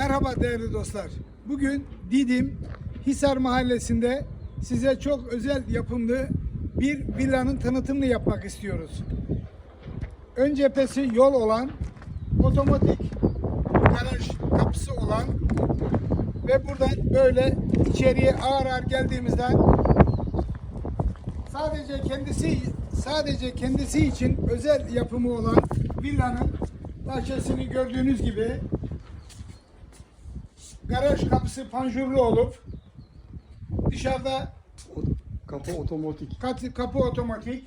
Merhaba değerli dostlar. Bugün Didim Hisar Mahallesi'nde size çok özel yapımlı bir villanın tanıtımını yapmak istiyoruz. Ön cephesi yol olan, otomatik garaj kapısı olan ve buradan böyle içeriye ağır ağır geldiğimizden sadece kendisi sadece kendisi için özel yapımı olan villanın bahçesini gördüğünüz gibi garaj kapısı panjurlu olup dışarıda Kapı otomatik. kat- kapı otomatik.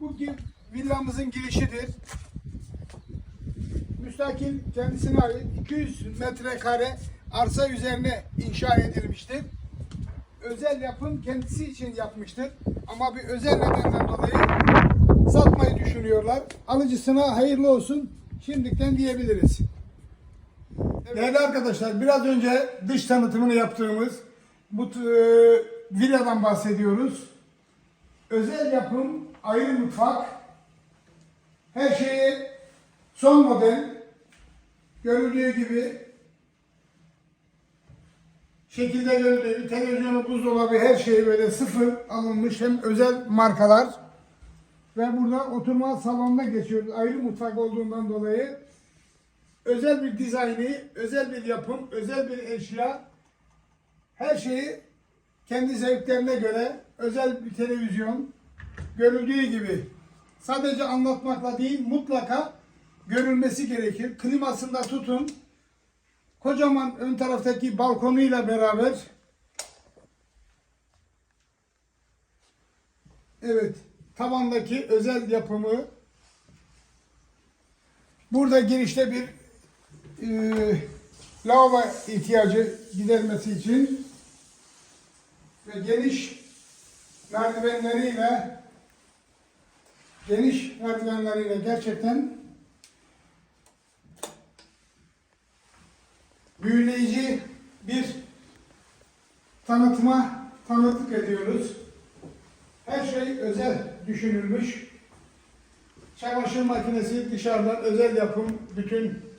Bu villamızın girişidir. Müstakil kendisine ait 200 metrekare arsa üzerine inşa edilmiştir. Özel yapım kendisi için yapmıştır. Ama bir özel nedenden dolayı satmayı düşünüyorlar. Alıcısına hayırlı olsun. Şimdiden diyebiliriz. Değerli arkadaşlar biraz önce dış tanıtımını yaptığımız bu e, villadan bahsediyoruz. Özel yapım, ayrı mutfak, her şeyi son model, görüldüğü gibi şekilde görüldüğü televizyonu, buzdolabı her şey böyle sıfır alınmış. Hem özel markalar. Ve burada oturma salonuna geçiyoruz. Ayrı mutfak olduğundan dolayı özel bir dizaynı, özel bir yapım, özel bir eşya, her şeyi kendi zevklerine göre özel bir televizyon görüldüğü gibi sadece anlatmakla değil mutlaka görülmesi gerekir. Klimasında tutun. Kocaman ön taraftaki balkonuyla beraber Evet, tavandaki özel yapımı Burada girişte bir e, lavabo ihtiyacı gidermesi için ve geniş merdivenleriyle geniş merdivenleriyle gerçekten büyüleyici bir tanıtıma tanıklık ediyoruz. Her şey özel düşünülmüş. Çamaşır makinesi dışarıdan özel yapım bütün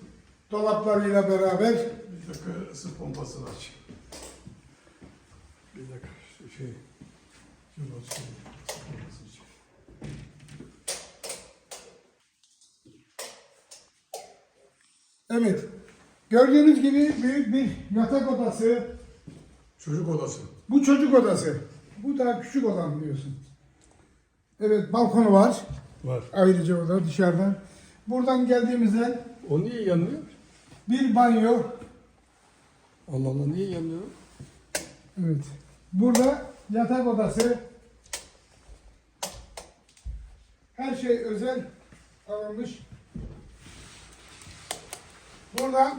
dolaplarıyla beraber Bir dakika ısı pompasını aç. Bir dakika şu şey. Şunu aç. şunu. Isı pompasını aç. evet gördüğünüz gibi büyük bir yatak odası. Çocuk odası. Bu çocuk odası. Bu daha küçük olan biliyorsun. Evet balkonu var. Var. Ayrıca orada dışarıdan. Buradan geldiğimizde O niye yanmıyor? Bir banyo. Allah Allah niye yanmıyor? Evet. Burada yatak odası. Her şey özel alınmış. Burada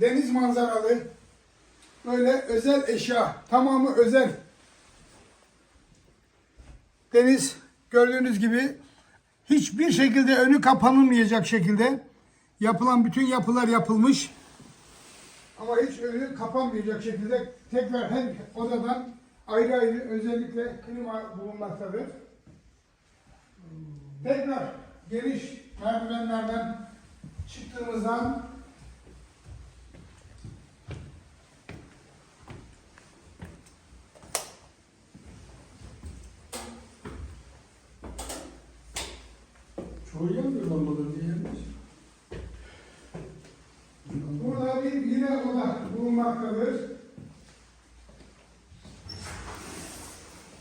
deniz manzaralı böyle özel eşya. Tamamı özel. Deniz gördüğünüz gibi hiçbir şekilde önü kapanılmayacak şekilde yapılan bütün yapılar yapılmış. Ama hiç önü kapanmayacak şekilde tekrar her odadan ayrı ayrı özellikle klima bulunmaktadır. Tekrar geniş merdivenlerden çıktığımızdan Çoğu yanmıyor lambaları niye yanmıyor? burada bir yine oda bulunmaktadır.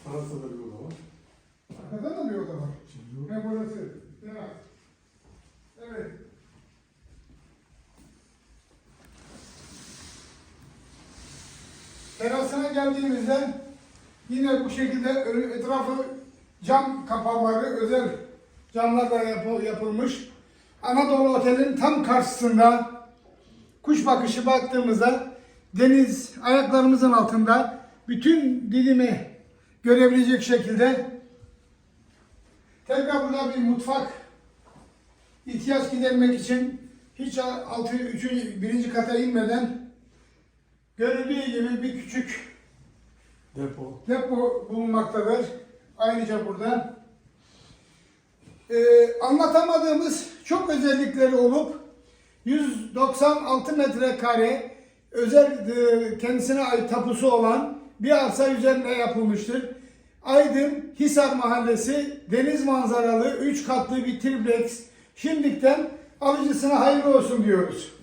Arasında da bir oda var. Arkada da bir oda var. Şimdi Ve burası. Teras. Evet. Terasına geldiğimizde yine bu şekilde etrafı cam kapakları özel camlarla yapı- yapılmış. Anadolu Otel'in tam karşısında kuş bakışı baktığımızda deniz ayaklarımızın altında bütün dilimi görebilecek şekilde Tekrar burada bir mutfak ihtiyaç gidermek için hiç altı, üçüncü, birinci kata inmeden görüldüğü gibi bir küçük depo. depo bulunmaktadır. Ayrıca burada Ee, anlatamadığımız çok özellikleri olup 196 metrekare özel e, kendisine ait tapusu olan bir arsa üzerine yapılmıştır. Aydın Hisar Mahallesi deniz manzaralı 3 katlı bir triplex. Şimdikten alıcısına hayırlı olsun diyoruz.